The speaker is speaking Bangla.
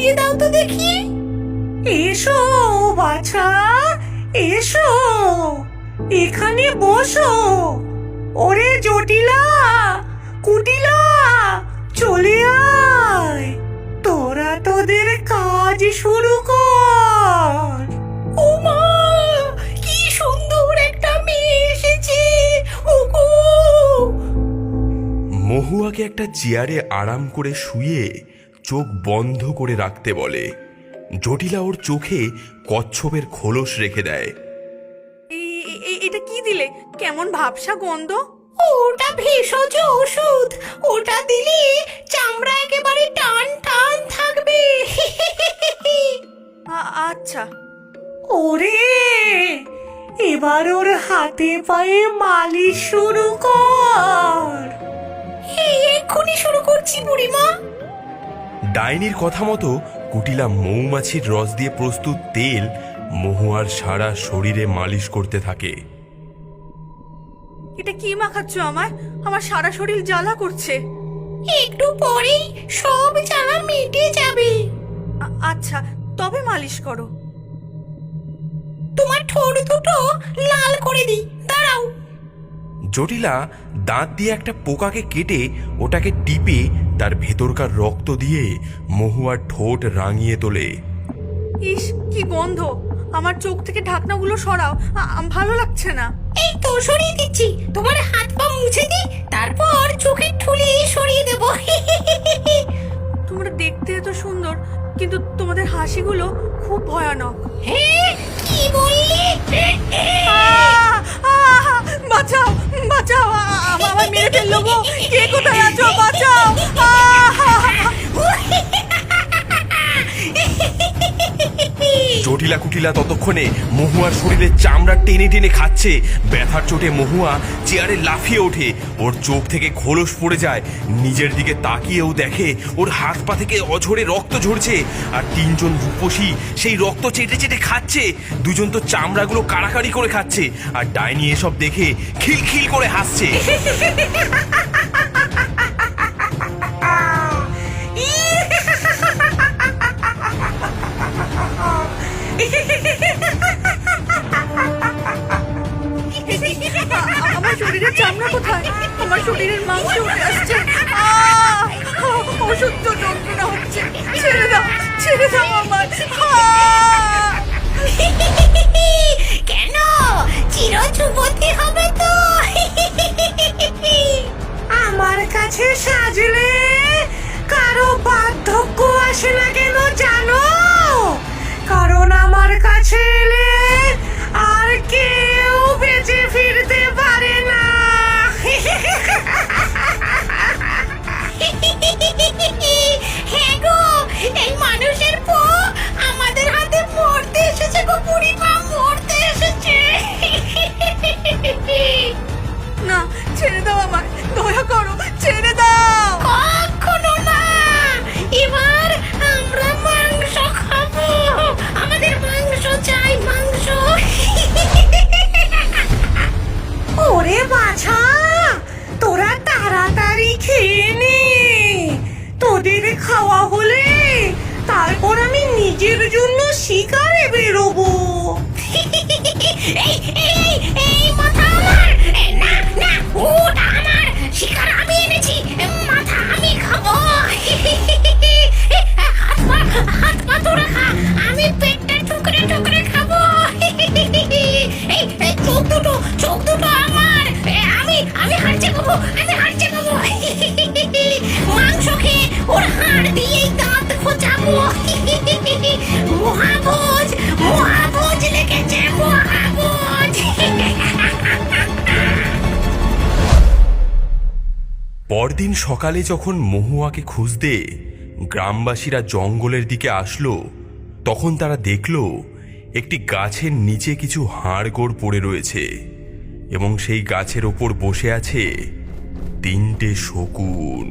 মিটিয়ে দাও তো দেখি। এসো, বাছা, এসো, এখানে বসো। ওরে জটিলা, কুটিলা, চলে আয়। তোরা তোদের কাজ শুরু কর। ও মা কি সুন্দর একটা মেয়ে এসেছে মহুয়াকে একটা চেয়ারে আরাম করে শুয়ে চোখ বন্ধ করে রাখতে বলে। জটিলা ওর চোখে কচ্ছপের খোলস রেখে দেয়। এটা কি দিলে? কেমন ভাবসা গন্ধ? ওটা ভেষজ ওষুধ। ওটা দিলে চামড়া একেবারে টান টান থাকবে। আ- আচ্ছা। ওরে এবার ওর হাতে পায়ে মালিশ শুরু কর। এই এক্ষুনি শুরু করছি বুড়িমা। ডাইনির কথা মতো কুটিলা মৌমাছির রস দিয়ে প্রস্তুত তেল মহুয়ার সারা শরীরে মালিশ করতে থাকে। এটা কি মাখাচ্ছ আমায়? আমার সারা শরীর জ্বালা করছে। একটু পরেই সব জ্বালা মিটে যাবে। আচ্ছা তবে মালিশ করো। তোমার ঠোঁট দুটো লাল করে দিই দাঁড়াও। জটিলা দাঁত দিয়ে একটা পোকাকে কেটে ওটাকে টিপে তার ভেতরকার রক্ত দিয়ে মহুয়ার ঠোঁট রাঙিয়ে তোলে। ইস কি গন্ধ। আমার চোখ থেকে ঢাকনাগুলো সরাও। ভালো লাগছে না। এই তো সরিয়ে দিচ্ছি। তোমার হাত পা মুছে দিই তারপর চোখের ঠুলি সরিয়ে দেবো। তোমরা দেখতে এত সুন্দর কিন্তু তোমাদের হাসিগুলো খুব ভয়ানক। কি বললি! বাঁচাও বাঁচাও আ- আ- আমায় মেরে ফেলল গো কে কোথায় আছো? বাঁচাও। জটিলা কুটিলা ততক্ষণে মহুয়ার শরীরে চামড়া টেনে টেনে খাচ্ছে। ব্যথার চোটে মহুয়া চেয়ারে লাফিয়ে ওঠে। ওর চোখ থেকে খোলস পড়ে যায়। নিজের দিকে তাকিয়েও দেখে ওর হাত পা থেকে অঝরে রক্ত ঝরছে। আর তিনজন রূপসী সেই রক্ত চেটে চেটে খাচ্ছে। দুজন তো চামড়াগুলো কাড়াকাড়ি করে খাচ্ছে। আর ডাইনি এসব দেখে খিলখিল করে হাসছে। আমার শরীরের চামড়া কোথায়? আমার শরীরের মাংস উঠে আসছে! অসহ্য যন্ত্রণা হচ্ছে। ছেড়ে দাও ছেড়ে দাও আমার কেন? চির যুবতী হবে তো। আমার কাছে সাজলে কারও বার্ধক্য আসে না কেন জানো? কারণ আমার কাছে এলে খেয়ে তোদের খাওয়া হলে তারপর আমি নিজের জন্য শিকারে বেরোবো। না না ওটা আমার! শিকার মাথা আমি খাব। হাত পা আমি পেটটা টুকরে টুকরে খাব। এই চোখ দুটো আমার। আমি আমি হাঁটছে খাব দিয়েই দাঁত খোঁচাবো। মহাভোজ মহাভোজ লেগেছে, মহাভোজ। পরদিন সকালে যখন মহুয়াকে খুঁজতে গ্রামবাসীরা জঙ্গলের দিকে আসলো, তখন তারা দেখল একটি গাছের নিচে কিছু হাড়গোড় পড়ে রয়েছে এবং সেই গাছের ওপর বসে আছে তিনটে শকুন।